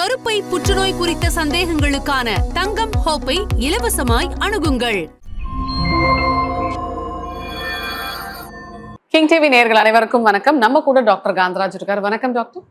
கருப்பை புற்றுநோய் குறித்த சந்தேகங்களுக்கான தங்கம் ஹோப்பை இலவசமாய் அணுகுங்கள். கிங் டிவி நேயர்கள் அனைவருக்கும் வணக்கம். நம்ம கூட டாக்டர் காந்தராஜ் இருக்கார். வணக்கம் டாக்டர்.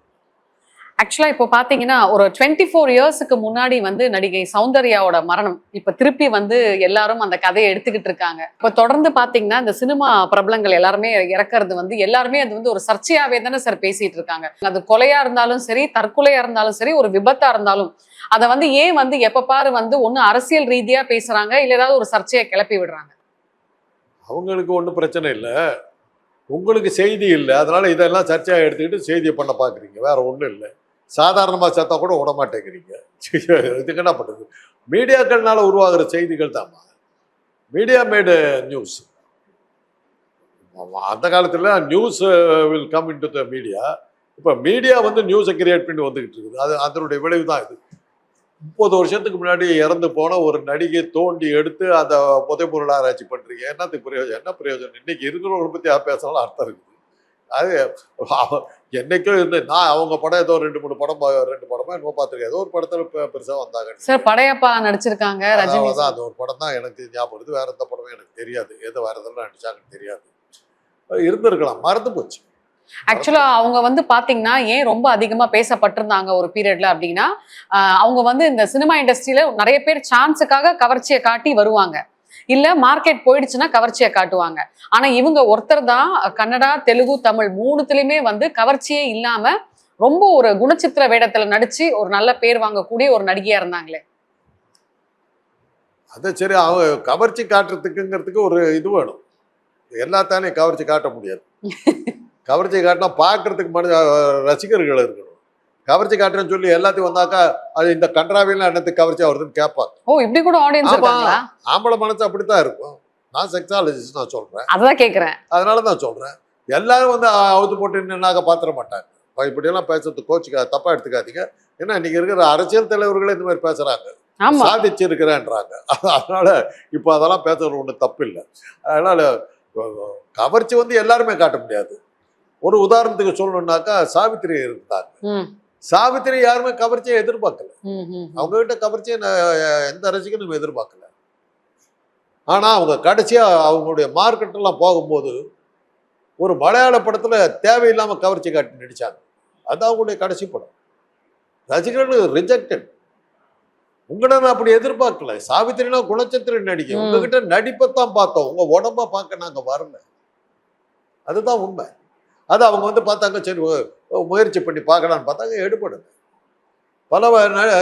ஆக்சுவலா இப்போ பார்த்தீங்கன்னா ஒரு டுவெண்ட்டி ஃபோர் இயர்ஸ்க்கு முன்னாடி வந்து நடிகை சௌந்தர்யாவோட மரணம். இப்போ திருப்பி வந்து எல்லாரும் அந்த கதையை எடுத்துக்கிட்டு இருக்காங்க. இப்போ தொடர்ந்து பார்த்தீங்கன்னா இந்த சினிமா பிரபலங்கள் எல்லாருமே இறக்கிறது வந்து எல்லாருமே அது வந்து ஒரு சர்ச்சையாகவே தானே சார் பேசிட்டு இருக்காங்க. அது கொலையா இருந்தாலும் சரி தற்கொலையாக இருந்தாலும் சரி ஒரு விபத்தா இருந்தாலும் அதை வந்து ஏன் வந்து எப்ப பாரு வந்து ஒன்று அரசியல் ரீதியா பேசுறாங்க இல்லை ஏதாவது ஒரு சர்ச்சையை கிளப்பி விடுறாங்க? அவங்களுக்கு ஒன்றும் பிரச்சனை இல்லை. உங்களுக்கு செய்தி இல்லை. அதனால இதெல்லாம் சர்ச்சையாக எடுத்துக்கிட்டு செய்தியை பண்ண பார்க்குறீங்க வேற ஒன்றும் இல்லை. சாதாரணமாக சேர்த்தா கூட விட மாட்டேங்கிறீங்க. இதுக்கு என்ன பண்ணுறது மீடியாக்கள்னால உருவாகிற செய்திகள் தான் மீடியா மேடு நியூஸ். அந்த காலத்தில் news will come in to the media இப்போ மீடியா வந்து நியூஸை கிரியேட் பண்ணி வந்துக்கிட்டு இருக்குது. அது அதனுடைய விளைவு தான் இது. முப்பது வருஷத்துக்கு முன்னாடி இறந்து போன ஒரு நடிகை தோண்டி எடுத்து அந்த புதைப்பொருள் ஆராய்ச்சி பண்ணுறீங்க என்னத்துக்கு பிரயோஜனம்? என்ன பிரயோஜனம்? இன்னைக்கு இருக்கிறவங்களை பற்றி யார் அர்த்தம் இருக்குது. அது என்னைக்கும் இருந்து நான் அவங்க படம் ஏதோ ரெண்டு மூணு படம் ரெண்டு படமா என்னமோ பார்த்துருக்கேன். ஏதோ ஒரு படத்துல பெருசா வந்தாங்க. சார் படையப்பா நடிச்சிருக்காங்க ரஜினி அதான் அந்த ஒரு படம் தான் எனக்கு ஞாபகம் வருது. வேற எந்த படமும் எனக்கு தெரியாது. எது வேற எதெல்லாம் நடிச்சாங்கன்னு தெரியாது. இருந்திருக்கலாம். மறந்து போச்சு. ஆக்சுவலா அவங்க வந்து பாத்தீங்கன்னா ஏன் ரொம்ப அதிகமா பேசப்பட்டிருந்தாங்க ஒரு பீரியட்ல அப்படின்னா அவங்க வந்து இந்த சினிமா இண்டஸ்ட்ரியில நிறைய பேர் சான்ஸுக்காக கவர்ச்சியை காட்டி வருவாங்க. இல்ல மார்க்கெட் போயிடுச்சுன்னா கவர்ச்சியை காட்டுவாங்க. ஆனா இவங்க ஒருத்தர் தான் கன்னடா தெலுங்கு தமிழ் மூணுத்துலயுமே வந்து கவர்ச்சியே இல்லாம ரொம்ப ஒரு குணச்சித்திர வேடத்துல நடிச்சு ஒரு நல்ல பேர் வாங்கக்கூடிய ஒரு நடிகையா இருந்தாங்களே. அது சரி அவங்க கவர்ச்சி காட்டுறதுக்குங்கிறதுக்கு ஒரு இது வேணும். எல்லாத்தாலையும் கவர்ச்சி காட்ட முடியாது. கவர்ச்சி காட்டினா பார்க்கறதுக்கு மனு ரசிகர்கள் இருக்கணும். கவர்ச்சி காட்டுறேன்னு சொல்லி எல்லாத்தையும் வந்தாக்கா அது இந்த கன்றாவிலாம் என்னத்துக்கு கவர்ச்சியா வருதுன்னு கேட்பாங்க. ஓ இப்படி கூட ஆடியன்ஸ் ஆம்பளை மனசு அப்படித்தான் இருக்கும். நான் செக்ஸாலஜிஸ்ட் நான் சொல்றேன். அதான் கேக்குறேன். அதனால தான் சொல்றேன். எல்லாரும் வந்து அவுத்து போட்டு நின்னாக்க பாத்திர மாட்டாங்க. இப்ப இப்படியெல்லாம் பேசுறது கோச்சுக்கா தப்பா எடுத்துக்காதீங்க. ஏன்னா இன்னைக்கு இருக்கிற அரசியல் தலைவர்களே இந்த மாதிரி பேசுறாங்க. ஆமா. சாதிச்சு இருக்கிறேன்றாங்க அதனால இப்போ அதெல்லாம் பேசுறது ஒன்றும் தப்பு இல்லை அதனால கவர்ச்சி வந்து எல்லாருமே காட்ட முடியாது. ஒரு உதாரணத்துக்கு சொல்லணும்னாக்கா சாவித்திரி இருந்தாங்க. சாவித்திரி யாருமே கவர்ச்சியை எதிர்பார்க்கல. அவங்க கிட்ட கவர்ச்சியை எந்த ரசிகனும் எதிர்பார்க்கல. ஆனா அவங்க கடைசியா அவங்களுடைய மார்க்கெட் எல்லாம் போகும்போது ஒரு மலையாள படத்துல தேவையில்லாம கவர்ச்சி காட்டி நடிச்சாங்க. அது அவங்களுடைய கடைசி படம். ரசிகர்கள் ரிஜெக்டட் உங்களை நான் அப்படி எதிர்பார்க்கல. சாவித்திரினா குணச்சித்திர நடிகை. ம். உங்ககிட்ட நடிப்பைத்தான் பார்த்தோம். உங்க உடம்ப பார்க்க நாங்க வரல. அதுதான் உண்மை. அது அவங்க வந்து பார்த்தாங்க சரி முயற்சி பண்ணி பார்க்கலான்னு பார்த்தாங்க எடுபடுது பல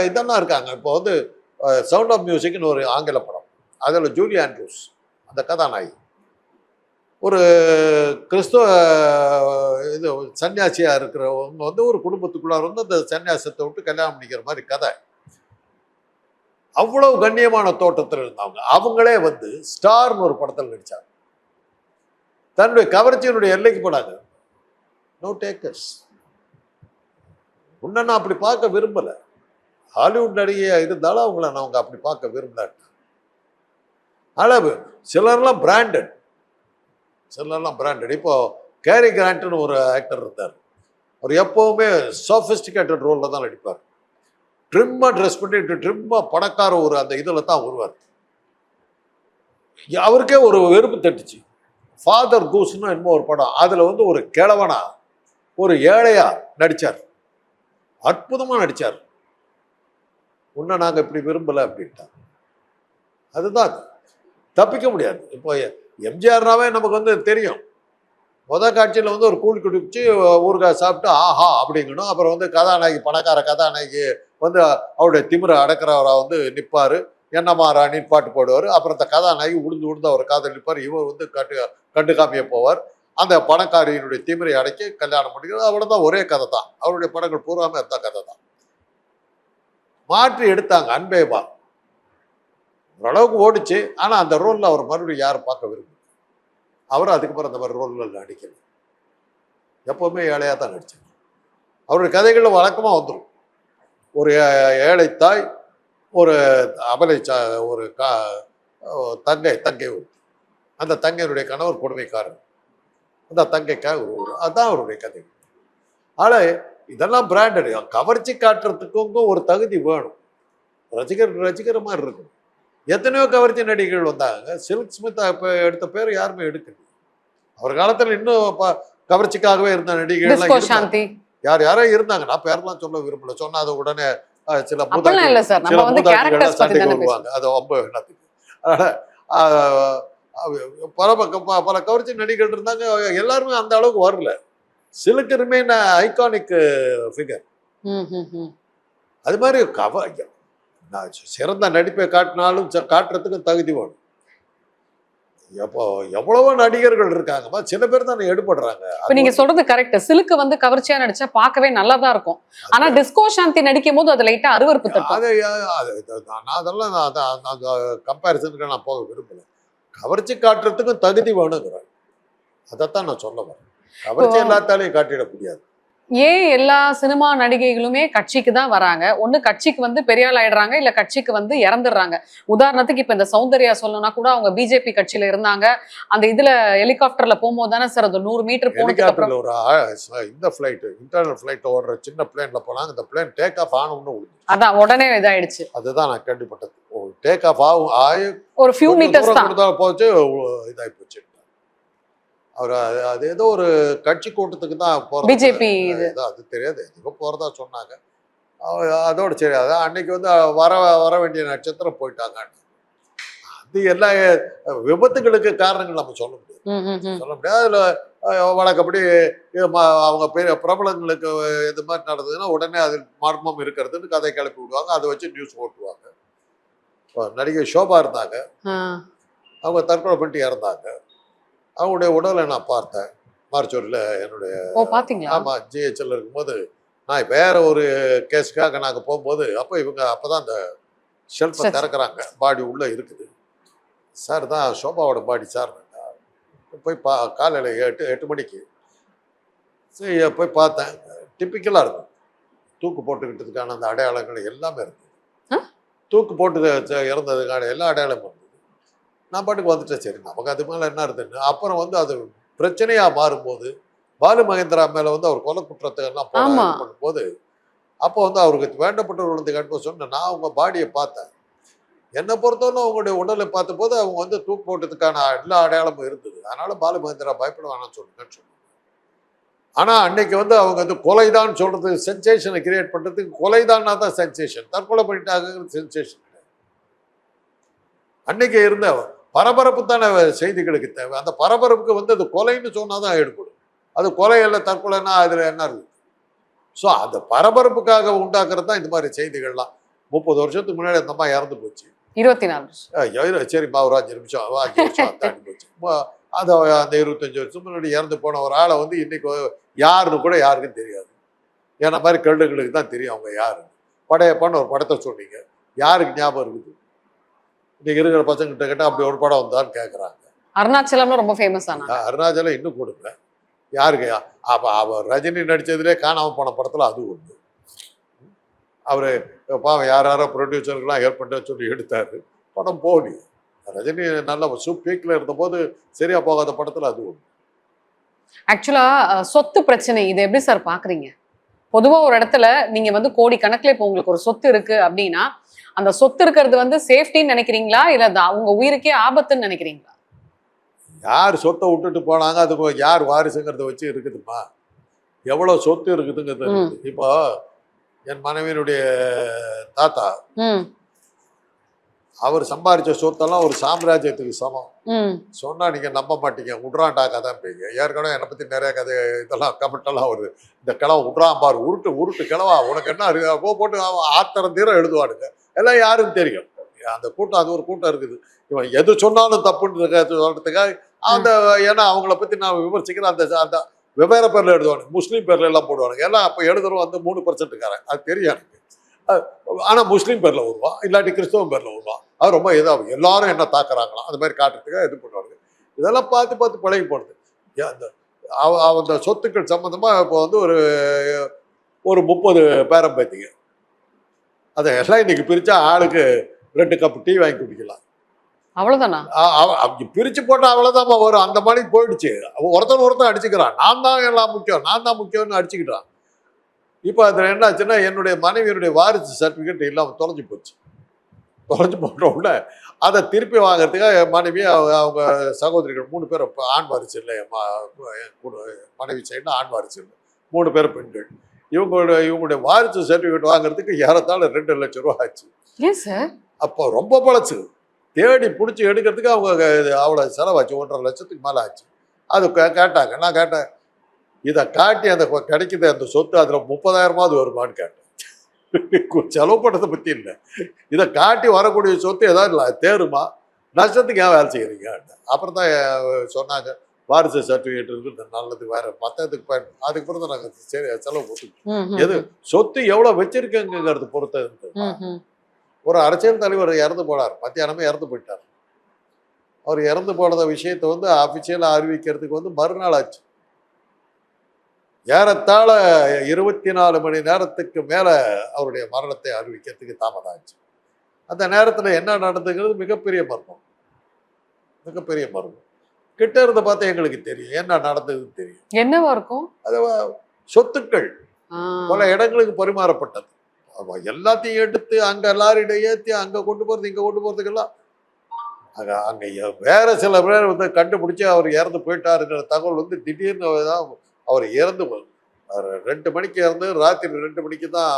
இதெல்லாம் இருக்காங்க. இப்போ வந்து சவுண்ட் ஆஃப் மியூசிக்னு ஒரு ஆங்கில படம். அதில் ஜூலி ஆண்ட்ரூஸ் அந்த கதாநாயகி. ஒரு கிறிஸ்துவ இது சன்னியாசியாக இருக்கிறவங்க வந்து ஒரு குடும்பத்துக்குள்ளார வந்து அந்த சன்னியாசத்தை விட்டு கல்யாணம் பண்ணிக்கிற மாதிரி கதை. அவ்வளவு கண்ணியமான தோட்டத்தில் இருந்தாங்க அவங்களே வந்து ஸ்டார்னு ஒரு படத்தில் நடித்தாங்க தன்னுடைய கவர்ச்சியினுடைய எல்லைக்கு போனாங்க. நோ டேக்கர்ஸ் உன்னை நான் அப்படி பார்க்க விரும்பலை. ஹாலிவுட் நடிகையாக இருந்தாலும் அவங்கள நான் அவங்க அப்படி பார்க்க விரும்பல. அளவு. சிலர்லாம் பிராண்டட் சிலர்லாம் பிராண்டட் இப்போது கேரி கிராண்ட்னு ஒரு ஆக்டர் இருந்தார். அவர் எப்போவுமே சோஃபிஸ்டிகேட்டட் ரோலில் தான் நடிப்பார். ட்ரிம்மாக ட்ரெஸ் பண்ணிட்டு ட்ரிம்மாக பணக்கார ஒரு அந்த இதில் தான் வருவார். அவருக்கே ஒரு வெறுப்பு தட்டுச்சு. ஃபாதர் கூஸ்னு என்னமோ ஒரு படம். அதில் வந்து ஒரு கிழவனா ஒரு ஏழையாக நடிச்சார். அற்புதமாக நடிச்சார். உன்னை நாங்கள் இப்படி விரும்பல அப்படின்ட்டார் அதுதான் தப்பிக்க முடியாது. இப்போ எம்ஜிஆர்னாவே நமக்கு வந்து தெரியும். முத காட்சியில் வந்து ஒரு கூழ் குடிச்சு ஊறுகாய் சாப்பிட்டு ஆஹா அப்படிங்கணும். அப்புறம் வந்து கதாநாயகி பணக்கார கதாநாயகி வந்து அவருடைய திமிரை அடக்கிறவராக வந்து நிற்பார் என்னம்மா ராணின்னு பாட்டு போடுவார். அப்புறம் அந்த கதாநாயகி உளுந்து உளுந்து அவர் காதல் நிற்பார் இவர் வந்து கண்டு கண்டுக்காமையே போவார். அந்த பணக்காரியினுடைய திமிரை அடைக்க கல்யாணம் பண்ணிக்கிறது. அவ்வளோதான் ஒரே கதை தான் அவருடைய படங்கள் பூராமே அந்த கதை தான் மாற்றி எடுத்தாங்க அன்பேபா ஓரளவுக்கு ஓடிச்சு. ஆனால் அந்த ரோலில் அவர் மறுபடியும் யாரும் பார்க்க விரும்பல. அவர் அதுக்கப்புறம் அந்த மாதிரி ரோலில் நடிக்கல. எப்போவுமே ஏழையாக தான் நடிச்சார். அவருடைய கதைகளில் வழக்கமாக வந்துடும் ஒரு ஏழைத்தாய் ஏழை தாய் ஒரு அபலை சா ஒரு கா தங்கை தங்கை அந்த தங்கையினுடைய கணவர் கொடுமைக்காரர். அந்த தங்கைக்காக ஒரு அதான் அவருடைய கதை. ஆனால் இதெல்லாம் பிராண்டட் கவர்ச்சி காட்டுறதுக்கும் ஒரு தகுதி வேணும். ரசிகர் ரசிக்கிற மாதிரி இருக்கும். எத்தனையோ கவர்ச்சி நடிகைகள் வந்தாங்க. சில்க் ஸ்மித் இப்போ எடுத்த பேர் யாருமே எடுக்கல. அவர் காலத்துல இன்னும் கவர்ச்சிக்காகவே இருந்த சாந்தி. யார் யாரோ இருந்தாங்க. நான் பேரெல்லாம் சொல்ல விரும்பல. சொன்னா அது உடனே சில சில பத்தி சண்டைக்கு வருவாங்க. அது ரொம்ப என்னத்துக்கு. பல பல கவர்ச்சி நடிகர்கள் இருந்தாங்க. எல்லாருமே அந்த அளவுக்கு வரல. சிலுக்கு ரிமைன் ஐகானிக் ஃபிகர். அது மாதிரி கவ நான் சிறந்த நடிப்பை காட்டினாலும் காட்டுறதுக்கும் தகுதி வேணும். எப்போ எவ்வளவோ நடிகர்கள் இருக்காங்கம்மா சில பேர் தான் எடுபடுறாங்க. இப்ப நீங்க சொல்றது கரெக்ட் சிலுக்கு வந்து கவர்ச்சியா நடிச்சா பார்க்கவே நல்லா தான் இருக்கும் ஆனா டிஸ்கோ சாந்தி நடிக்கும் போது அது லைட்டா அருவருப்பு தட்டும். அது நான் அதெல்லாம் கம்பேரிசனுக்கு நான் போக விரும்பல. கவர்ச்சி காட்டுறதுக்கும் தகுதி வேணுங்கிறேன் அதைத்தான் நான் சொல்ல வரேன். கவர்ச்சி எல்லாத்தாலையும் காட்டிட முடியாது. ஏன் எல்லா சினிமா நடிகைகளுமே கட்சிக்கு தான் வராங்க? ஒண்ணு கட்சிக்கு வந்து பெரிய ஆள் ஆயிடுறாங்க இல்ல கட்சிக்கு வந்து இறந்துடுறாங்க. உதாரணத்துக்கு இப்ப இந்த சௌந்தர்யா சொல்லணும்னா கூட அவங்க பிஜேபி கட்சியில இருந்தாங்க. அந்த இதுல ஹெலிகாப்டர்ல போகும்போது தானே சார் அந்த நூறு மீட்டர் போனதுக்கு ஒரு இந்த ஃபிளைட் இன்டர்னல் ஃபிளைட் ஓடுற சின்ன பிளேன்ல போனாங்க இந்த பிளேன் டேக் ஆஃப் விழுந்து அதான் உடனே இதாயிடுச்சு. அதுதான் நான் கேள்விப்பட்டது. டேக் ஆஃப் ஆகும் ஆகி ஒரு ஃபியூ மீட்டர்ஸ் கொடுத்தா போச்சு இதாகி போச்சு. அவர் அது- அது ஏதோ ஒரு கட்சி கூட்டத்துக்கு தான் இது. ஏதோ அது தெரியாது எதுக்கோ போறதா சொன்னாங்க. அதோட சரி அதான் அன்னைக்கு வந்து வர வர வேண்டிய நட்சத்திரம் போயிட்டாங்க. அது எல்லா விபத்துகளுக்கு காரணங்கள் நம்ம சொல்ல முடியாது. சொல்ல முடியாது. அதுல வழக்கப்படி அவங்க பெரிய பிரபலங்களுக்கு இது மாதிரி நடந்ததுன்னா உடனே அதில் மர்மம் இருக்கிறதுன்னு கதை கிளப்பி விடுவாங்க. அதை வச்சு நியூஸ் போட்டுருவாங்க இப்போ நடிகை ஷோபா இருந்தாங்க. அவங்க தற்கொலை பண்ணிட்டு இறந்தாங்க. அவங்களுடைய உடலை நான் பார்த்தேன். மார்ச்சூரில் என்னுடைய ஆமாம் ஜிஹெச்எல் இருக்கும்போது நான் வேற ஒரு கேஸுக்காக நாங்கள் போகும்போது அப்போ இவங்க அப்போ தான் அந்த ஷெல்ஃபை. திறக்கிறாங்க. பாடி உள்ளே இருக்குது. சார் தான் ஷோபாவோட பாடி சார். போய் பா காலையில் எட்டு எட்டு மணிக்கு சரி போய் பார்த்தேன். டிப்பிக்கலாக இருக்கும். தூக்கு போட்டுக்கிட்டதுக்கான அந்த அடையாளங்கள் எல்லாமே? இருக்குது தூக்கு போட்டு இறந்ததுக்கான எல்லா அடையாளமும் இருந்தது நான் பாட்டுக்கு வந்துட்டேன். சரி நமக்கு அது மேலே என்ன இருக்குன்னு அப்புறம் வந்து அது பிரச்சனையாக மாறும்போது பாலு மகேந்திரா மேலே வந்து அவர் கொலை குற்றத்தை எல்லாம் பண்ணும்போது அப்போ வந்து அவருக்கு வேண்டப்பட்டவர் வந்து கண்டிப்பாக சொன்னேன் நான் அவங்க பாடியை பார்த்தேன். என்னை பொறுத்தவரை அவங்களுடைய உடலை பார்த்தபோது அவங்க வந்து தூக்கு போட்டதுக்கான எல்லா அடையாளமும் இருந்தது. அதனால பாலு மகேந்திரா பயப்பட வேணாம்னு சொல்லுங்கன்னு சொன்னாங்க ஆனால் அன்னைக்கு வந்து அவங்க வந்து கொலைதான் சொல்றது சென்சேஷனை கிரியேட் பண்ணுறதுக்கு கொலைதான்னா தான் சென்சேஷன் தற்கொலை பண்ணிட்டாங்கிறது சென்சேஷன் அன்னைக்கு இருந்த பரபரப்பு தானே செய்திகளுக்கு தேவை. அந்த பரபரப்புக்கு வந்து அது கொலைன்னு சொன்னால் தான் எடுப்படும் அது கொலை இல்லை தற்கொலைன்னா அதில் என்ன இருக்குது ஸோ அந்த பரபரப்புக்காக உண்டாக்குறது தான் இந்த மாதிரி செய்திகள்லாம். முப்பது வருஷத்துக்கு முன்னாடி அந்த அம்மா இறந்து போச்சு. இருபத்தி நாலு சரிப்பா ஒரு அஞ்சு நிமிஷம் அஞ்சு வருஷம் தாண்டி போச்சு. அது அந்த இருபத்தஞ்சு வருஷம் முன்னாடி இறந்து போன ஒரு ஆளை வந்து இன்னைக்கு யாருன்னு கூட யாருக்கும் தெரியாது. ஏன்னா மாதிரி கல்டுகளுக்கு தான் தெரியும் அவங்க யாரு. படையப்பான்னு ஒரு படத்தை சொன்னீங்க. யாருக்கு ஞாபகம் இருக்குது? இன்னைக்கு இருக்கிற பசங்கிட்ட கேட்டால் அப்படி ஒரு படம் வந்தான்னு கேட்குறாங்க அருணாச்சலம்ல ரொம்ப ஃபேமஸ் ஆனா. அருணாச்சலம் இன்னும் கொடுங்க யாருக்கு அப்போ அவர் ரஜினி நடிச்சதுலே காணாம போன படத்தில் அது ஒன்று அவர் பாவம் யார் யாரோ ப்ரொடியூசருக்கெல்லாம் ஹெல்ப் சொல்லி எடுத்தாரு. படம் போகலையே. ரஜினி நல்ல சூப் பீக்கில் இருந்தபோது சரியா போகாத படத்தில் அது ஒன்று ஆக்சுவலா சொத்து பிரச்சனை இதை எப்படி சார் பாக்குறீங்க? பொதுவா ஒரு இடத்துல நீங்க வந்து கோடி கணக்குல இப்போ உங்களுக்கு ஒரு சொத்து இருக்கு அப்படின்னா அந்த சொத்து இருக்கிறது வந்து சேஃப்டின்னு நினைக்கிறீங்களா? இல்ல அது உங்க உயிருக்கே ஆபத்துன்னு நினைக்கிறீங்களா? யார் சொத்தை விட்டுட்டு போனாங்க? அதுக்கு யார் வாரிசுங்கிறத வச்சு இருக்குதுமா? எவ்வளோ சொத்து இருக்குதுங்கிறது. இருக்குது. இப்போ என் மனைவியினுடைய தாத்தா அவர் சம்பாரிச்ச சொத்தெல்லாம் ஒரு சாம்ராஜ்யத்துக்கு சமம். சொன்னா நீங்க நம்ப மாட்டீங்க. உட்றான்டா கதை பீங்க ஏற்கனவே என்னை பத்தி நிறைய கதை இதெல்லாம் கமெண்ட் எல்லாம் வருது. இந்த கிழவன் உட்றான் பாரு உருட்டு உருட்டு கிழவா. உனக்கு என்ன இருக்கு போ போட்டு அவன் ஆத்திரம் தீரம் எழுதுவானுங்க. எல்லாம் யாருக்கும் தெரியும். அந்த கூட்டம் அது ஒரு கூட்டம் இருக்குது. இவன் எது சொன்னாலும் தப்புன்னு சொல்றதுக்காக அந்த ஏன்னா அவங்கள பத்தி நான் விமர்சிக்கிறேன். அந்த அந்த வெவ்வேறு பேர்ல எழுதுவானுங்க. முஸ்லீம் பேர்ல எல்லாம் போடுவானுங்க. எல்லாம் அப்போ எழுதுறோம் வந்து மூணு பர்சன்ட்டுக்காரன் அது தெரியும் எனக்கு. அஹ் ஆனா முஸ்லீம் பேர்ல வருவான் இல்லாட்டி கிறிஸ்தவம் பேர்ல வருவான் அது ரொம்ப இதாகும். எல்லாரும் என்ன தாக்குறாங்களாம் அந்த மாதிரி காட்டுறதுக்காக இது பண்ணுவாங்க. இதெல்லாம் பார்த்து பார்த்து பழகி போடுது அந்த அந்த சொத்துக்கள் சம்மந்தமா இப்போ வந்து ஒரு ஒரு முப்பது பேரம் பேத்திங்க. அதை எல்லாம் இன்னைக்கு பிரிச்சா ஆளுக்கு ரெண்டு கப் டீ வாங்கி குடிக்கலாம். அவ்வளவுதானா? அ- அவ- அவங்க பிரிச்சு போட்டா அவ்வளவுதான் வரும். அந்த மாதிரி போயிடுச்சு. ஒருத்தன் ஒருத்தன் அடிச்சுக்கிறான். நான் தான் எல்லாம் முக்கியம் நான் தான் முக்கியம்னு அடிச்சுக்கிட்டான். இப்போ அதில் என்னாச்சுன்னா என்னுடைய மனைவியினுடைய வாரிசு சர்டிஃபிகேட் இல்லாமல் தொலைஞ்சு போச்சு. தொலைஞ்சு போட்ட உடனே அதை திருப்பி வாங்குறதுக்காக என் மனைவி அவங்க அவங்க சகோதரிகள் மூணு பேர் ஆண் வாரிசு இல்லை என் மனைவி சைடில் ஆண் வாரிசு இல்லை. மூணு பேர் பெண்கள். இவங்களுடைய இவங்களுடைய வாரிசு சர்டிஃபிகேட் வாங்குறதுக்கு ஏறத்தாழ ரெண்டு லட்சம் ரூபா ஆச்சு. அப்போ ரொம்ப பழசு தேடி பிடிச்சி எடுக்கிறதுக்கு அவங்க அவ்வளோ செலவாச்சு. ஒன்றரை லட்சத்துக்கு மேலே ஆச்சு. அது கே- கேட்டாங்க. நான் கேட்டேன் இதை காட்டி அந்த கொ- கிடைக்குது அந்த சொத்து அதில் முப்பதாயிரமாவது வருமான்னு கேட்டேன். செலவு பண்ணுறதை பற்றி இல்லை. இதை காட்டி வரக்கூடிய சொத்து ஏதாவது இல்ல- தேருமா? நஷ்டத்துக்கு ஏன் வேலை செய்கிறீங்க அப்புறம் தான் சொன்னாங்க. வாரிசு சர்டிஃபிகேட் இருக்குது நல்லது வேற மற்றதுக்கு பயன் அதுக்கப்புறம் தான் நாங்கள் சரி செலவு போட்டு எது? சொத்து எவ்வளோ வச்சிருக்கேங்கிறது பொறுத்து இருந்தது ஒரு அரசியல் தலைவர் இறந்து போனார். மத்தியானமே இறந்து போயிட்டார். அவர் இறந்து போனத விஷயத்தை வந்து அபிஷியலாக அறிவிக்கிறதுக்கு வந்து மறுநாள் ஆச்சு. ஏறத்தாழ இருபத்தி நாலு மணி நேரத்துக்கு மேல அவருடைய மரணத்தை அறிவிக்கிறதுக்கு தாமதம் ஆச்சு அந்த நேரத்துல என்ன நடந்துங்கிறது மிகப்பெரிய மர்மம். மிகப்பெரிய மர்மம். கிட்ட இருந்து பார்த்தா எங்களுக்கு தெரியும். என்ன நடந்ததுன்னு தெரியும். என்னவா இருக்கும்? அது சொத்துக்கள். பல இடங்களுக்கு பரிமாறப்பட்டது. எல்லாத்தையும் எடுத்து அங்க லாரியில ஏத்தி அங்க கொண்டு போறது இங்க கொண்டு போறதுக்கெல்லாம். அங்க அங்க வேற சில பேர் வந்து கண்டுபிடிச்சு அவர் இறந்து போயிட்டாருங்கிற தகவல் வந்து திடீர்னு தான் அவர் இறந்து ரெண்டு மணிக்கு இறந்து ராத்திரி ரெண்டு மணிக்கு தான்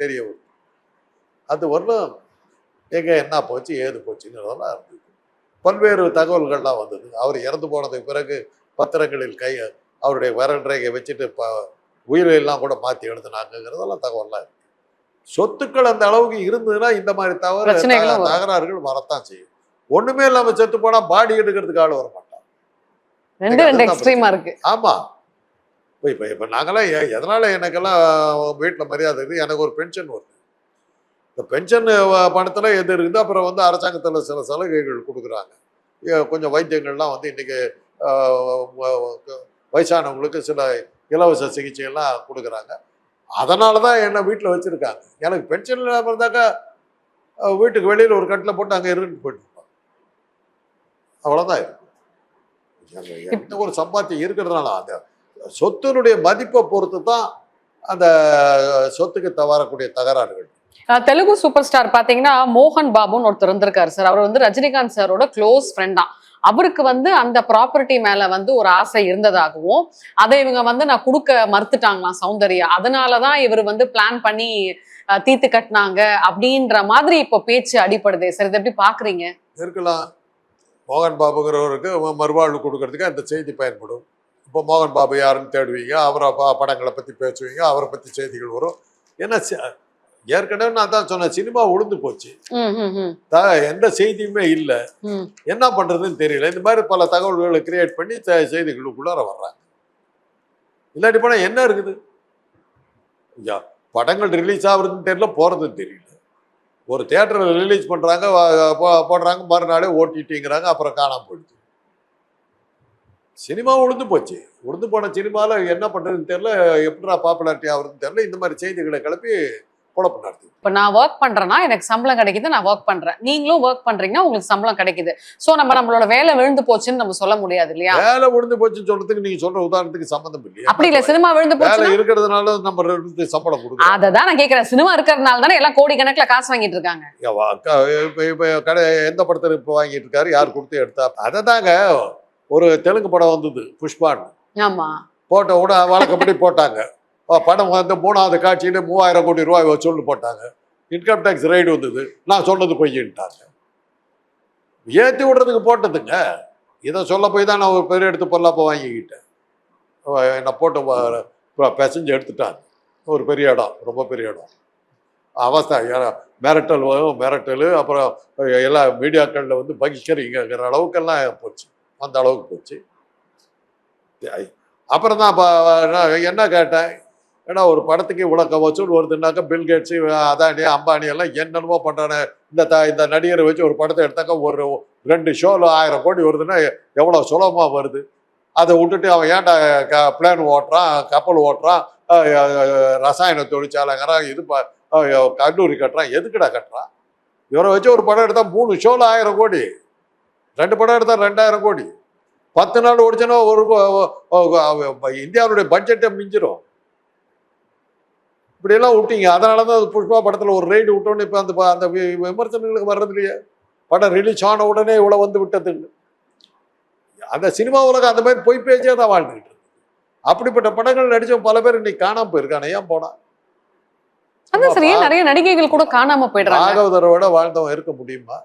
தெரிய வரும். அது வரலும் எங்க என்ன போச்சு ஏது போச்சுங்கிறதெல்லாம் இருந்தது. பல்வேறு தகவல்கள்லாம் வந்தது. அவர் இறந்து போனதுக்கு பிறகு பத்திரங்களில் கை அவருடைய ரேகை வச்சுட்டு ப உயிரெல்லாம் கூட மாற்றி எழுதுனாங்கிறதெல்லாம் தகவல்லாம் இருக்கு. சொத்துக்கள் அந்த அளவுக்கு இருந்ததுன்னா இந்த மாதிரி தவறு. தகராறுகள் வரத்தான் செய்யும். ஒண்ணுமே இல்லாம செத்து போனா பாடி எடுக்கிறதுக்கு ஆள் வர மாட்டான் ரெண்டு ரெண்டு அதுதான் எக்ஸ்ட்ரீமா இருக்கு. ஆமா. இப்போ இப்போ இப்போ நாங்களாம் எ- எனக்கெல்லாம் வீட்டில் மரியாதை இருக்குது? எனக்கு ஒரு பென்ஷன் வருது. இந்த பென்ஷன் பணத்தில் எது இருக்குது அப்புறம் வந்து அரசாங்கத்தில் சில சலுகைகள் கொடுக்குறாங்க. கொஞ்சம் வைத்தியங்கள்லாம் வந்து இன்னைக்கு வயசானவங்களுக்கு சில இலவச சிகிச்சையெல்லாம் கொடுக்குறாங்க. அதனால தான் என்னை வீட்டில் வச்சுருக்காங்க. எனக்கு பென்ஷன் இல்லாமல் இருந்தாக்கா வீட்டுக்கு வெளியில் ஒரு கட்டில் போட்டு அங்கே இருந்துட்டு போயிட்டுருப்பாங்க அவ்வளோதான் இருக்கும் ஒரு சம்பாத்தியம் இருக்கிறதுனால அந்த சொத்தினுடைய மதிப்பை பொறுத்து தான் அந்த சொத்துக்கு த- வரக்கூடிய தகராறுகள் தெலுங்கு சூப்பர் ஸ்டார் பாத்தீங்கன்னா மோகன் பாபுன்னு ஒருத்தர் இருந்திருக்காரு சார். அவர் வந்து ரஜினிகாந்த் சாரோட க்ளோஸ் ஃப்ரெண்ட் தான். அவருக்கு வந்து அந்த ப்ராப்பர்ட்டி மேல வந்து ஒரு ஆசை இருந்ததாகவும் அதை இவங்க வந்து நான் கொடுக்க மறுத்துட்டாங்களாம் சௌந்தர்யா. அதனாலதான் இவர் வந்து பிளான் பண்ணி அஹ், தீர்த்து கட்டினாங்க அப்படின்ற மாதிரி இப்போ பேச்சு அடிப்படுதே சார் இதை எப்படி பாக்குறீங்க இருக்கலாம். மோகன் பாபுங்கிறவருக்கு மறுவாழ்வு கொடுக்கறதுக்கு அந்த செய்தி பயன்படும். இப்போ மோகன் பாபு யாருன்னு தேடுவீங்க அவரை படங்களை பற்றி பேசுவீங்க அவரை பற்றி செய்திகள் வரும். ஏன்னா ஏற்கனவே நான் தான் சொன்னேன் சினிமா உளுந்து போச்சு. எந்த செய்தியுமே இல்லை. என்ன பண்றதுன்னு தெரியல. இந்த மாதிரி பல தகவல்களை கிரியேட் பண்ணி செய்திகளுக்குள்ளார வர்றாங்க இல்லாட்டி போனா என்ன இருக்குது? யா, படங்கள் ரிலீஸ் ஆகுறதுன்னு தெரியல போறதுன்னு தெரியல. ஒரு தியேட்டர்ல ரிலீஸ் பண்றாங்க வ- போ- போடுறாங்க மறுநாளே ஓட்டிட்டிங்கிறாங்க அப்புறம் காணாம போயிடுச்சு சினிமா உளுந்து போச்சு. உளுந்து போன சினிமால என்ன பண்றதுன்னு தெரியல எப்படிடா பாப்புலாரிட்டி ஆகுறதுன்னு தெரியல இந்த மாதிரி செய்திகளை கிளப்பி குழப்பம் நடத்தி இப்ப நான் ஒர்க் பண்றேன்னா எனக்கு சம்பளம் கிடைக்குது நான் ஒர்க் பண்றேன். நீங்களும் ஒர்க் பண்றீங்கன்னா உங்களுக்கு சம்பளம் கிடைக்குது. சோ நம்ம நம்மளோட வேலை விழுந்து போச்சுன்னு நம்ம சொல்ல முடியாது இல்லையா? வேலை உளுந்து போச்சுன்னு சொல்றதுக்கு நீங்க சொல்ற உதாரணத்துக்கு சம்மந்தம் இல்லையா? அப்படி இல்ல சினிமா விழுந்து போச்சு இருக்கிறதுனால நம்ம சம்பளம் கொடுக்குறோம். அததான் நான் கேக்குறேன். சினிமா இருக்கிறதுனால தானே எல்லாம் கோடிக்கணக்குல காசு வாங்கிட்டு இருக்காங்க. இப்போ இப்போ கடை எந்த படத்தில் இப்போ வாங்கிட்டு இருக்காரு யார் கொடுத்து எடுத்தா? அதை தாங்க ஒரு தெலுங்கு படம் வந்தது புஷ்பான். ஆமா. போட்ட உடனே வழக்கப்படி போட்டாங்க. படம் வந்து மூணாவது காட்சியில மூவாயிரம் கோடி ரூபாய் வசூல் போட்டாங்க. இன்கம் டேக்ஸ் ரைடு வந்தது. நான் சொன்னது பொய்யின்ட்டாங்க. ஏற்றி விடுறதுக்கு போட்டதுங்க. இதை சொல்ல போய் தான் நான் ஒரு பெரிய எடுத்து பொருளாப்போ வாங்கிக்கிட்டேன். என்னை போட்டு பெசஞ்சு எடுத்துட்டாங்க. ஒரு பெரிய இடம் ரொம்ப பெரிய இடம். அவஸ்தை மிரட்டல் வரும் மிரட்டல் அப்புறம் எல்லா மீடியாக்களில் வந்து பகிஷ்கரிங்கிற அளவுக்கெல்லாம் போச்சு. அந்த அளவுக்கு போச்சு. அப்புறம் தான் நான் என்ன கேட்டேன்? ஏன்னா ஒரு படத்துக்கு இவ்வளோ வசூல் வருதுன்னாக்கா பில்கேட்ஸு அதானி அம்பானி எல்லாம் என்னென்னமோ பண்ணுறானே இந்த த இந்த நடிகரை வச்சு ஒரு படத்தை எடுத்தாக்கா ஒரு ரெண்டு ஷோவில் ஆயிரம் கோடி வருதுன்னா எவ்வளோ சுலபமாக வருது? அதை விட்டுட்டு அவன் ஏன்டா க பிளேன் ஓட்டுறான் கப்பல் ஓட்டுறான் ரசாயன தொழிற்சாலைங்கிறான் இது ப கல்லூரி கட்டுறான் எதுக்குடா கட்டுறான்? இவரை வச்சு ஒரு படம் எடுத்தால் மூணு ஷோவில் ஆயிரம் கோடி. ரெண்டு படம் எடுத்தால் ரெண்டாயிரம் கோடி. பத்து நாள் ஓடிச்சுன்னா ஒரு இந்தியாவுடைய பட்ஜெட்டை மிஞ்சிடும் இப்படியெல்லாம் விட்டீங்க. அதனால தான் அது புஷ்பா படத்தில் ஒரு ரைடு விட்டோன்னு இப்போ அந்த அந்த விமர்சனங்களுக்கு வர்றது இல்லையே படம் ரிலீஸ் ஆன உடனே இவ்வளோ வந்து விட்டதுன்னு. அந்த சினிமா உலகம் அந்த மாதிரி பொய் பேச்சே தான் வாழ்ந்துக்கிட்டு அப்படிப்பட்ட படங்கள் நடிச்ச பல பேர் இன்னைக்கு காணாமல் போயிருக்கானே. ஏன் போனான் அதான் சார் ஏன் நிறைய நடிகைகள் கூட காணாம போயிடுறாங்க. பாகவதரோட வாழ்ந்தவன் இருக்க முடியுமா?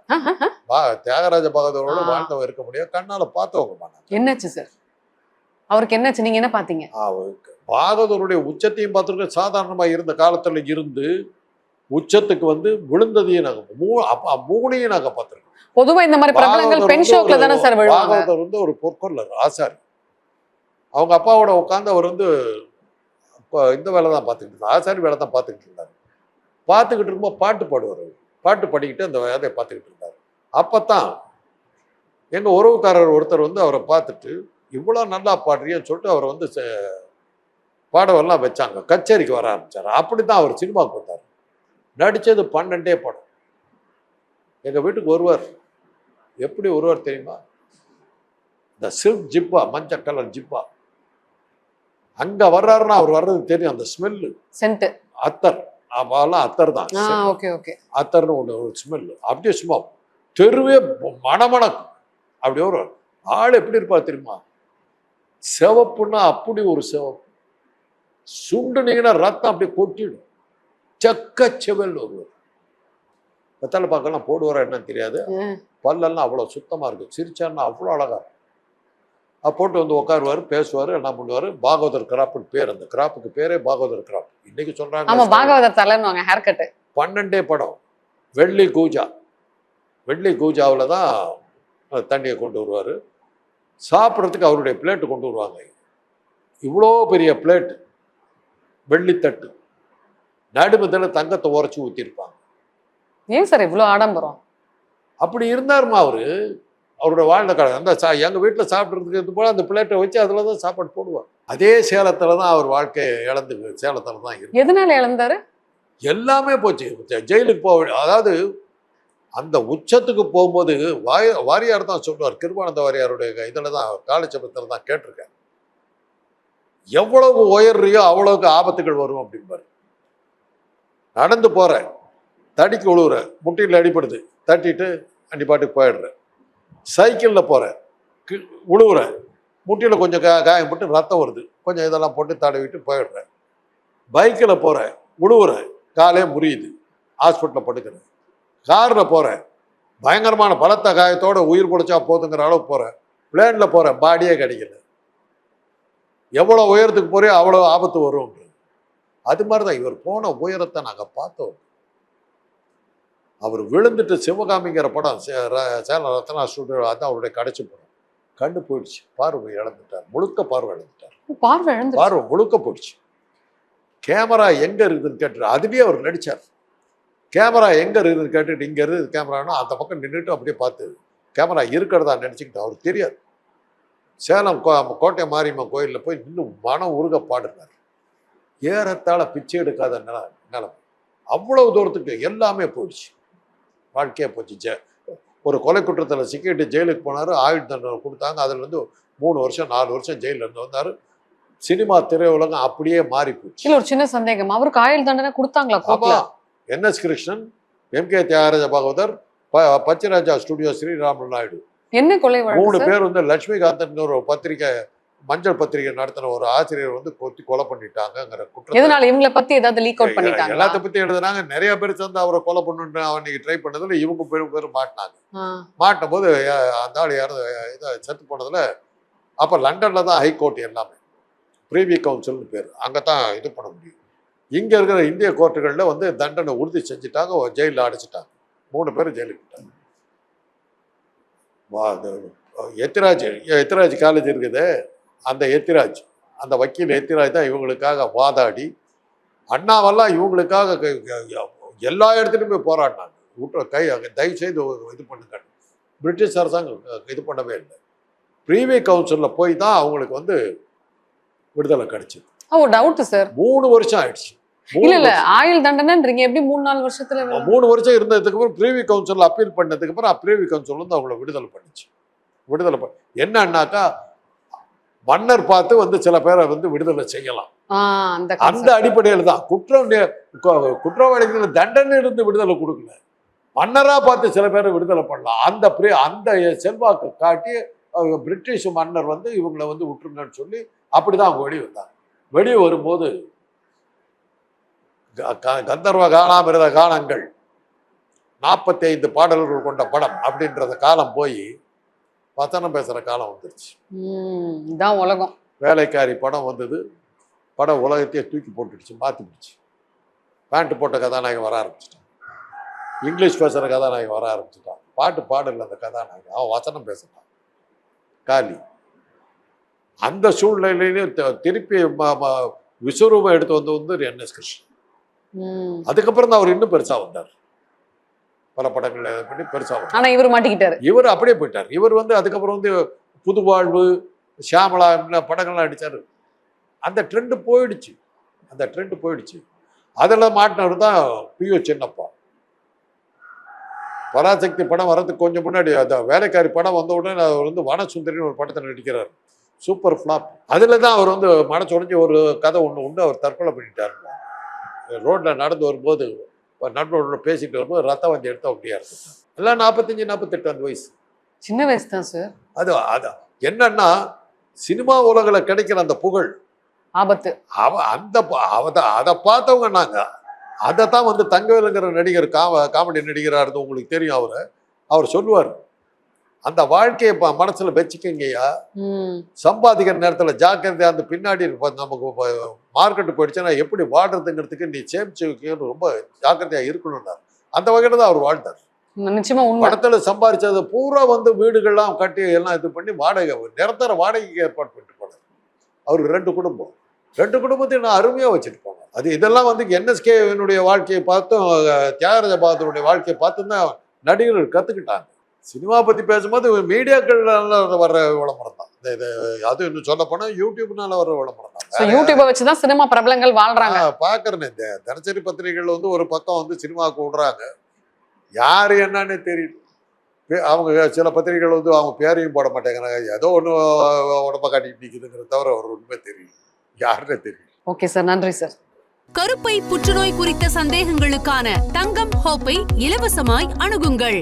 தியாகராஜ பாகவதரோட. வாழ்ந்தவன் இருக்க முடியும்? கண்ணால பார்த்தவங்க என்னாச்சு சார் அவருக்கு என்னாச்சு? நீங்க என்ன பாத்தீங்க பாகவதருடைய உச்சத்தையும் பார்த்துருக்க சாதாரணமா இருந்த காலத்துல இருந்து உச்சத்துக்கு வந்து விழுந்ததையும் நாங்க மூ மூணையும் நாங்க பார்த்துருக்கோம். பொதுவா இந்த மாதிரி பிரபலங்கள் பெண் ஷோக்ல தானே சார் பாகவதர் வந்து ஒரு பொற்கொள்ளர் ஆசாரி. அவங்க அப்பாவோட உட்காந்து அவர் வந்து இப்போ இந்த வேலை தான் பார்த்துக்கிட்டு இருந்தார். ஆசாரி வேலை தான் பார்த்துக்கிட்டு இருந்தார். பார்த்துக்கிட்டு இருக்கும்போது பாட்டு பாடுவார். பாட்டு பாடிக்கிட்டு அந்த வேலையை பார்த்துக்கிட்டு இருந்தார். அப்பதான் எங்க உறவுக்காரர் ஒருத்தர் வந்து அவரை பார்த்துட்டு இவ்வளோ நல்லா பாடுறியன்னு சொல்லிட்டு அவரை வந்து பாடவெல்லாம் வச்சாங்க. கச்சேரிக்கு வர ஆரம்பிச்சார். அப்படி தான் அவர் சினிமாவுக்கு வந்தார் நடித்தது பன்னெண்டே படம். எங்கள் வீட்டுக்கு வருவார் எப்படி வருவார் தெரியுமா? இந்த சில்க் ஜிப்பா மஞ்சள் கலர் ஜிப்பா. அங்க வர்றாருன்னா அவர் வர்றது தெரியும். அந்த ஸ்மெல்லு. சென்ட் அத்தர். அவெல்லாம் அத்தர் தான். Okay okay. அத்தர்னு ஒன்று ஒரு ஸ்மெல் அப்படியே சும்மா தெருவே மணமணக்கும். அப்படியே ஒரு ஆள் எப்படி இருப்பார் தெரியுமா? சிவப்புன்னா அப்படி ஒரு சிவப்பு. சுண்டுனீங்கன்னா ரத்தம் அப்படியே கொட்டிடும். செக்க செவல் வருவார் வெத்தலை பாக்கெல்லாம் போடுவாரா என்னன்னு தெரியாது. பல்லெல்லாம் அவ்வளோ சுத்தமாக இருக்கும் சிரிச்சாருன்னா அவ்வளோ அழகா இருக்கும் போட்டு வந்து உட்காருவார் பேசுவார் என்ன பண்ணுவார்? பாகவதர் கிராப்புன்னு பேர் அந்த கிராப்புக்கு பேரே பாகவதர் கிராப் இன்னைக்கு ஆமா சொல்றாங்க பாகவதர் தலைன்னுவாங்க ஹேர் கட் பன்னெண்டே படம். வெள்ளி கூஜா. வெள்ளி கூஜாவில் தான் தண்ணியை கொண்டு வருவார். சாப்பிட்றதுக்கு அவருடைய பிளேட்டு கொண்டு வருவாங்க. இவ்வளோ பெரிய பிளேட்டு வெள்ளித்தட்டு. நடுமத்தில் தங்கத்தை உரைச்சி ஊற்றிருப்பாங்க ஏன் சார் இவ்வளவு ஆடம்பரம்? அப்படி இருந்தாருமா அவரு? அவரோட வாழ்ந்த காலம். அந்த சா எங்கள் வீட்டில் சாப்பிட்றதுக்கு இது போல அந்த பிளேட்டை வச்சு அதில் தான் சாப்பாடு போடுவார். அதே சேலத்தில் தான் அவர் வாழ்க்கையை இழந்து சேலத்தில் தான் இருக்கு. எதனால இழந்தாரு? எல்லாமே போச்சு. ஜெயிலுக்கு போக அதாவது அந்த உச்சத்துக்கு போகும்போது வாய வாரியார் தான் சொல்லுவார். கிருபானந்த வாரியாருடைய இதில் தான் காலச்சபத்தில் தான் கேட்டிருக்கேன் எவ்வளவு உயர்றியோ அவ்வளவுக்கு ஆபத்துகள் வரும் அப்படிம்பாரு. நடந்து போற தடிக்கு விழுவுற முட்டியில் அடிபடுது. தட்டிட்டு அண்டி பாட்டுக்கு போயிடுற சைக்கிளில் போகிறேன் உழுவுறேன். முட்டியில் கொஞ்சம் கா காயப்பட்டு ரத்தம் வருது. கொஞ்சம் இதெல்லாம் போட்டு தடவிட்டு போயிடுறேன். பைக்கில் போகிறேன் உழுவுறேன். காலே முறியுது. ஹாஸ்பிட்டலில் படுக்கிறேன். காரில் போகிறேன் பயங்கரமான பலத்த காயத்தோட உயிர் பிடிச்சா போதுங்கிற அளவுக்கு போகிறேன் பிளேனில் போகிறேன் பாடியே கிடைக்கல. எவ்வளோ உயரத்துக்கு போறியோ அவ்வளோ ஆபத்து வரும் அது மாதிரி தான் இவர் போன உயரத்தை நாங்கள் பார்த்தோம். அவர் விழுந்துட்டு சிவகாமிங்கிற படம் சே- ர- சேலம் ரத்னா ஸ்டுடியோ அதான் அவருடைய கடைசி படம். கண்டு போயிடுச்சு. பார்வை இழந்துட்டார். முழுக்க பார்வை இழந்துட்டார். பார்வை பார்வை முழுக்க போயிடுச்சு. கேமரா எங்க இருக்குதுன்னு கேட்டு அதுலயே அவர் நடிச்சார். கேமரா எங்க இருக்குதுன்னு கேட்டுட்டு இங்க இருக்குது கேமரானா அந்த பக்கம் நின்றுட்டு அப்படியே பார்த்து கேமரா இருக்கிறதா நினைச்சுக்கிட்டு அவருக்கு தெரியாது. சேலம் கோ- கோட்டை மாரியம்மன் கோயிலில் போய் இன்னும் மனம் உருக பாடுனார் ஏறத்தாழ பிச்சை எடுக்காத நில நிலம். அவ்வளவு தூரத்துக்கு எல்லாமே போயிடுச்சு. வாழ்க்கையே போச்சு. ஜெ ஒரு கொலை குற்றத்தில் சிக்கிட்டு ஜெயிலுக்கு போனார் ஆயுள் தண்டனை கொடுத்தாங்க. அதுல இருந்து மூணு வருஷம் நாலு வருஷம் ஜெயிலில் இருந்து வந்தார். சினிமா திரையுலகம் அப்படியே மாறி போச்சு. இல்ல ஒரு சின்ன சந்தேகம். அவருக்கு ஆயுள் தண்டனை கொடுத்தாங்களா ஆமா. கோர்ட்ல NS Krishnan M K Thyagaraja Bhagavathar ப- பச்சராஜா ஸ்டுடியோ ஸ்ரீராம நாயுடு. என்ன கொலை மூணு? பேர் வந்து லட்சுமிகாந்தன் ஒரு பத்திரிக்கை மஞ்சள் பத்திரிகை நடத்தின ஒரு ஆசிரியர் வந்து கொத்தி கொலை பண்ணிட்டாங்கங்கிற குற்றத்தை எதனால? இவங்கள பத்தி ஏதாவது லீக் அவுட் பண்ணிட்டாங்க எல்லாத்த பத்தி எழுதுனாங்க. நிறைய பேர் சேர்ந்து அவரை கொலை பண்ணுன்னு அவனுக்கு ட்ரை பண்ணதுல இவங்க பேரும் பேரும் மாட்டினாங்க. மாட்டின போது அந்த ஆள் யாரும் இதை செத்து போனதுல அப்ப லண்டன்ல தான் ஹைகோர்ட் எல்லாமே. ப்ரீவி கவுன்சில்னு பேர். அங்கே தான் இது பண்ண முடியும். இங்க இருக்கிற இந்திய கோர்ட்டுகளில் வந்து தண்டனை உறுதி செஞ்சுட்டாங்க ஜெயிலில் அடைச்சிட்டாங்க. மூணு பேர் ஜெயிலுக்கு விட்டாங்க எத்திராஜ் எத்திராஜ் காலேஜ் இருக்குது. அந்த எத்திராஜ் அந்த வக்கீல் எத்திராஜ் தான் இவங்களுக்காக வாதாடி அண்ணாவெல்லாம் இவங்களுக்காக எல்லா இடத்துலையும் போராடினாங்க. விட்டு கை தயவு செய்து இது பண்ணுங்க. பிரிட்டிஷ் அரசாங்கம் இது பண்ணவே இல்லை. ப்ரீவி கவுன்சிலில் போய் தான் அவங்களுக்கு வந்து விடுதலை கிடைச்சது. ஓ டவுட் சார் மூணு வருஷம் ஆயிடுச்சு. இல்ல இல்ல. ஆயுள் தண்டனைன்றீங்க. எப்படி மூணு நாலு வருஷத்துல? மூணு வருஷம் இருந்ததுக்கு அப்புறம் ப்ரீவி கவுன்சில் அப்பீல் பண்ணதுக்கு அப்புறம் ப்ரீவி கவுன்சில் வந்து அவங்கள விடுதலை பண்ணுச்சு. விடுதலை பண்ண என்னன்னாக்கா மன்னர் பார்த்து வந்து சில பேரை வந்து விடுதலை செய்யலாம். அந்த அடிப்படையில் தான் குற்றம் குற்றவாளிகள் தண்டனை இருந்து விடுதலை கொடுக்கல. மன்னரா பார்த்து சில பேரை விடுதலை பண்ணலாம். அந்த அந்த செல்வாக்கு காட்டி பிரிட்டிஷ் மன்னர் வந்து இவங்களை வந்து விட்டுருங்கன்னு சொல்லி அப்படிதான் அவங்க வெளியே வந்தாங்க. வெளியே வரும்போது கந்தர்வ காணாமிருத காலங்கள் நாற்பத்தி ஐந்து பாடல்கள் கொண்ட படம் அப்படின்றத காலம் போய் வசனம் பேசுற காலம் வந்துருச்சு. இதான் உலகம். வேலைக்காரி படம் வந்தது. படம் உலகத்தையே தூக்கி போட்டுடுச்சு மாற்றிடுச்சு பேண்ட் போட்ட கதாநாயகன் வர ஆரம்பிச்சிட்டான். இங்கிலீஷ் பேசுகிற கதாநாயகன் வர ஆரம்பிச்சிட்டான். பாட்டு பாடல அந்த கதாநாயகன். அவன் வசனம் பேசுறான். காலி. அந்த சூழ்நிலையிலையும் தி- திருப்பி விஸ்வரூபம் எடுத்து வந்து வந்து என்எஸ் கிருஷ்ணன். உம் அதுக்கப்புறம் தான் அவர் இன்னும் பெருசா வந்தார். பல படங்கள் பண்ணி பெருசா வந்தார் ஆனா இவர் மாட்டிக்கிட்டாரு. இவர் அப்படியே போயிட்டார். இவர் வந்து அதுக்கப்புறம் வந்து புதுவாழ்வு ஷியாமலா இந்த படங்கள்லாம் அடிச்சாரு அந்த ட்ரெண்டு போயிடுச்சு. அந்த ட்ரெண்டு போயிடுச்சு. அதில் மாட்டினவர் தான் பியோ சின்னப்பா பராசக்தி படம் வர்றதுக்கு கொஞ்சம் முன்னாடி அந்த வேலைக்காரி படம் வந்த உடனே அவர் வந்து வனசுந்தரின்னு ஒரு படத்தில் நடிக்கிறார். சூப்பர் ஃப்ளாப் அதில் தான் அவர் வந்து மனசுடைஞ்சு ஒரு கதை ஒன்று உண்டு அவர் தற்கொலை பண்ணிட்டார் ரோட்டில் நடந்து வரும்போது நண்பர்களோட பேசிட்டு வரும்போது ரத்தம் வந்து எடுத்து அப்படியா இருக்கு எல்லாம் நாற்பத்தஞ்சு நாற்பத்தெட்டு அந்த வயசு. சின்ன வயசு தான் சார் அது அது என்னன்னா சினிமா உலகில் கிடைக்கிற அந்த புகழ். ஆபத்து. அவ அந்த அதை பார்த்தவங்க நாங்க அதை தான் வந்து தங்கவேலுங்கிற நடிகர் காம காமெடி நடிகராக இருந்து உங்களுக்கு தெரியும் அவரை. அவர் சொல்லுவார் அந்த வாழ்க்கையை மனசுல வச்சுக்கங்கய்யா. சம்பாதிக்கிற நேரத்தில் ஜாக்கிரதையா அந்த பின்னாடி நமக்கு மார்க்கெட்டு போயிடுச்சுன்னா எப்படி வாடுறதுங்கிறதுக்கு நீ சேமிச்சு வைக்கணும்னு ரொம்ப ஜாக்கிரதையா இருக்கணும்னார் அந்த வகையில் தான் அவர் வாழ்ந்தார். நிச்சயமா படத்துல சம்பாரிச்சது பூரா வந்து வீடுகள்லாம் கட்டி எல்லாம் இது பண்ணி வாடகை நிரந்தர வாடகைக்கு ஏற்பாடு பண்ணிட்டு போனார். அவருக்கு ரெண்டு குடும்பம். ரெண்டு குடும்பத்தையும் நான் அருமையா வச்சுட்டு போனேன் அது இதெல்லாம் வந்து என்எஸ்கேவினுடைய வாழ்க்கையை பார்த்தும் தியாகராஜ பகதூருடைய வாழ்க்கையை பார்த்தும் தான் நடிகர்கள் கத்துக்கிட்டாங்க. சினிமா பத்தி பேசும்போது மீடியாக்கள்ல வர்ற விளம்பரம் தான். இந்த இது அது இன்னும் சொல்ல போனா யூடியூப்னால வர்ற விளம்பரம் So, தான் யூடியூபை வச்சுதான் சினிமா பிரபலங்கள் வாழ்றாங்க. பார்க்கறேனே இந்த தினசரி பத்திரிகைகள் வந்து ஒரு பக்கம் வந்து சினிமாவுக்கு விடுறாங்க. யாரு என்னன்னே தெரியல. பே- அவங்க சில பத்திரிகைகள் வந்து அவங்க பேரையும் போட மாட்டேங்கிறாங்க. ஏதோ ஒன்று உடம்ப காட்டிட்டு நிற்குதுங்கிற தவிர ஒரு உண்மை தெரியல. யாருன்னே தெரியல. ஓகே சார் நன்றி சார் கருப்பை புற்றுநோய் குறித்த சந்தேகங்களுக்கான தங்கம் ஹோப்பை இலவசமாய் அணுகுங்கள்.